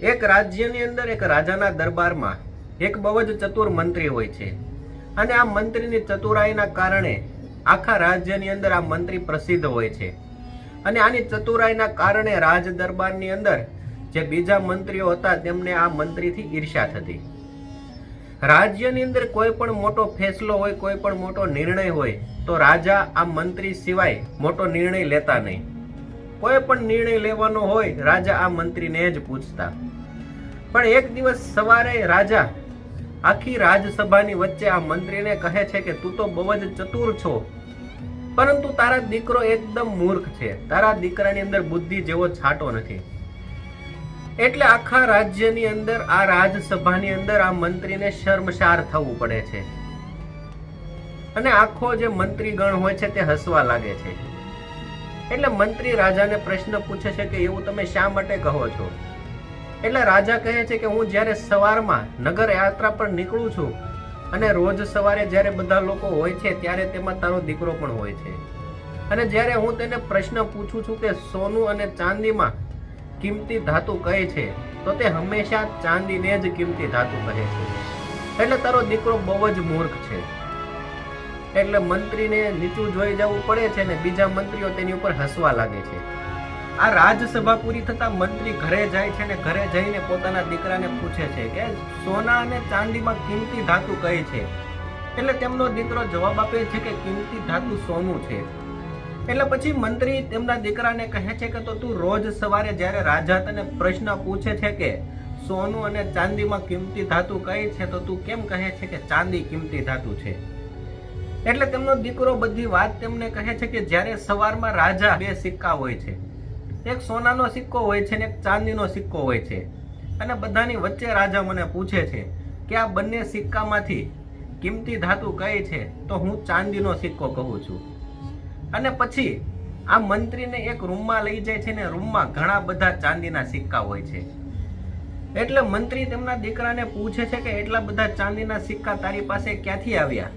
એક રાજ્યની અંદર એક રાજાના દરબારમાં એક બહુ જ ચતુર મંત્રી હોય છે. અને આ મંત્રીની ચતુરાઈના કારણે આખા રાજ્યની અંદર આ મંત્રી પ્રસિદ્ધ હોય છે. અને આની ચતુરાઈના કારણે રાજ દરબારની અંદર જે બીજા મંત્રીઓ હતા તેમને આ મંત્રીથી ઈર્ષ્યા થતી. રાજ્યની અંદર કોઈ પણ મોટો ફેસલો હોય, કોઈ પણ મોટો નિર્ણય હોય, તો રાજા આ મંત્રી સિવાય મોટો નિર્ણય લેતા નહીં. કોઈ પણ નિર્ણય લેવાનો હોય, રાજા આ મંત્રીને જ પૂછતા. પણ એક દિવસ સવારે રાજા આખી રાજસભાની વચ્ચે આ મંત્રીને કહે છે કે, તું તો બહુ જ ચતુર છો. પરંતુ તારા દીકરો એકદમ મૂર્ખ છે. તારા દીકરાની અંદર બુદ્ધિ જેવો છાંટો નથી. એટલે આખા રાજ્યની અંદર, આ રાજસભાની અંદર આ મંત્રીને શર્મસાર થવું પડે છે. અને આખો જે મંત્રીગણ હોય છે તે હસવા લાગે છે. એટલે મંત્રી રાજાને પ્રશ્ન પૂછે છે કે એવું તમે શા માટે કહો છો? એટલે રાજા કહે છે કે હું જ્યારે સવારમાં નગર યાત્રા પર નીકળું છું અને રોજ સવારે જ્યારે બધા લોકો હોય છે ત્યારે તેમાં તારો દીકરો પણ હોય છે. અને જ્યારે હું તેને પ્રશ્ન પૂછું છું કે સોનું અને ચાંદીમાં કિંમતી ધાતુ કહે છે, તો તે હંમેશા ચાંદીને જ કિંમતી ધાતુ કહે છે. એટલે તારો દીકરો બહુ જ મૂર્ખ છે. એટલે મંત્રીને નીચું જોઈ જવું પડે છે ને બીજા મંત્રીઓ તેની ઉપર હસવા લાગે છે. આ રાજસભા પૂરી થતાં મંત્રી ઘરે જાય છે ને ઘરે જઈને પોતાના દીકરાને પૂછે છે કે સોના અને ચાંદીમાં કિંમતી ધાતુ કઈ છે? એટલે તેમનો દીકરો જવાબ આપે છે કે કિંમતી ધાતુ સોનું છે. એટલે પછી મંત્રી તેમના દીકરાને કહે છે કે તો તું રોજ સવારે જ્યારે રાજા તને પ્રશ્ન પૂછે છે કે સોનું અને ચાંદીમાં કિંમતી ધાતુ કઈ છે તો તું કેમ કહે છે કે ચાંદી કિંમતી ધાતુ છે? એટલે તેમનો દીકરો બધી વાત તેમને કહે છે કે જ્યારે સવારમાં રાજા બે સિક્કા હોય છે. એક સોનાનો સિક્કો હોય છે ને એક ચાંદીનો સિક્કો હોય છે. અને બધાની વચ્ચે રાજા મને પૂછે છે કે આ બંને સિક્કામાંથી કિંમતી ધાતુ કઈ છે? તો હું ચાંદીનો સિક્કો કહું છું. અને પછી આ મંત્રીને એક રૂમમાં લઈ જાય છે ને રૂમમાં ઘણા બધા ચાંદીના સિક્કા હોય છે. એટલે મંત્રી તેમના દીકરાને પૂછે છે કે એટલા બધા ચાંદીના સિક્કા તારી પાસે ક્યાંથી આવ્યા?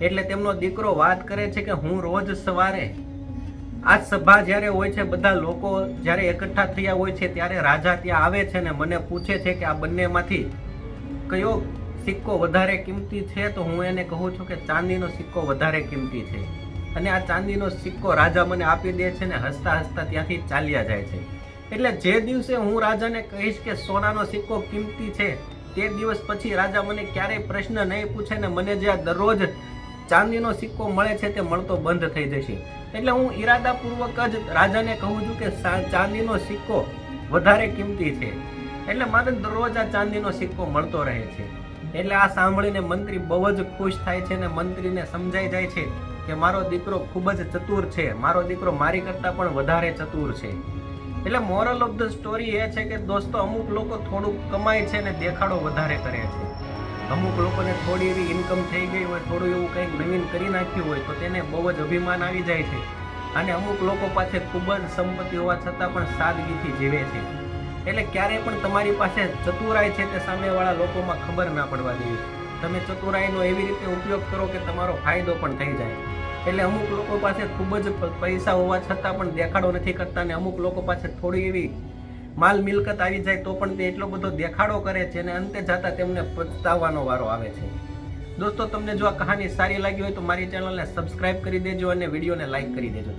એટલે તેમનો દીકરો વાત કરે છે કે હું રોજ સવારે આ સભા જ્યારે હોય છે, બધા લોકો જ્યારે એકઠા થયા હોય છે, ત્યારે રાજા ત્યાં આવે છે ને મને પૂછે છે કે આ બંનેમાંથી કયો સિક્કો વધારે કિંમતી છે, તો હું એને કહું છું કે ચાંદીનો સિક્કો વધારે કિંમતી છે. અને આ ચાંદીનો સિક્કો રાજા મને આપી દે છે ને હસતા હસતા ત્યાંથી ચાલ્યા જાય છે. એટલે જે દિવસે હું રાજાને કહીશ કે સોનાનો સિક્કો કિંમતી છે, તે દિવસ પછી રાજા મને ક્યારેય પ્રશ્ન નહીં પૂછે ને મને જે આ દરરોજ ચાંદીનો સિક્કો મળે છે તે મળતો બંધ થઈ જશે. એટલે હું ઈરાદાપૂર્વક જ રાજાને કહું છું કે ચાંદીનો સિક્કો વધારે કિંમતી છે. એટલે મારે દરરોજ આ ચાંદીનો સિક્કો મળતો રહે છે. એટલે આ સાંભળીને મંત્રી બહુ જ ખુશ થાય છે અને મંત્રીને સમજાઈ જાય છે કે મારો દીકરો ખૂબ જ ચતુર છે. મારો દીકરો મારી કરતાં પણ વધારે ચતુર છે. એટલે મોરલ ઓફ ધ સ્ટોરી એ છે કે દોસ્તો અમુક લોકો થોડુંક કમાય છે અને દેખાડો વધારે કરે છે. અમુક લોકોને થોડી એવી ઇન્કમ થઈ ગઈ હોય, થોડું એવું કંઈક નવીન કરી નાખ્યું હોય, તો તેને બહુ જ અભિમાન આવી જાય છે. અને અમુક લોકો પાસે ખૂબ જ સંપત્તિ હોવા છતાં પણ સાદગીથી જીવે છે. એટલે ક્યારેય પણ તમારી પાસે ચતુરાઈ છે તે સામેવાળા લોકોમાં ખબર ના પડવા દેવી. તમે ચતુરાઈનો એવી રીતે ઉપયોગ કરો કે તમારો ફાયદો પણ થઈ જાય. એટલે અમુક લોકો પાસે ખૂબ જ પૈસા હોવા છતાં પણ દેખાડો નથી કરતા અને અમુક લોકો પાસે થોડી એવી માલ મિલકત આવી જાય તો પણ તે એટલો બધો દેખાડો કરે છે અને અંતે જતા તેમને પછતાવાનો વારો આવે છે. દોસ્તો, તમને જો આ કહાની સારી લાગી હોય તો મારી ચેનલને સબસ્ક્રાઇબ કરી દેજો અને વિડીયોને લાઈક કરી દેજો.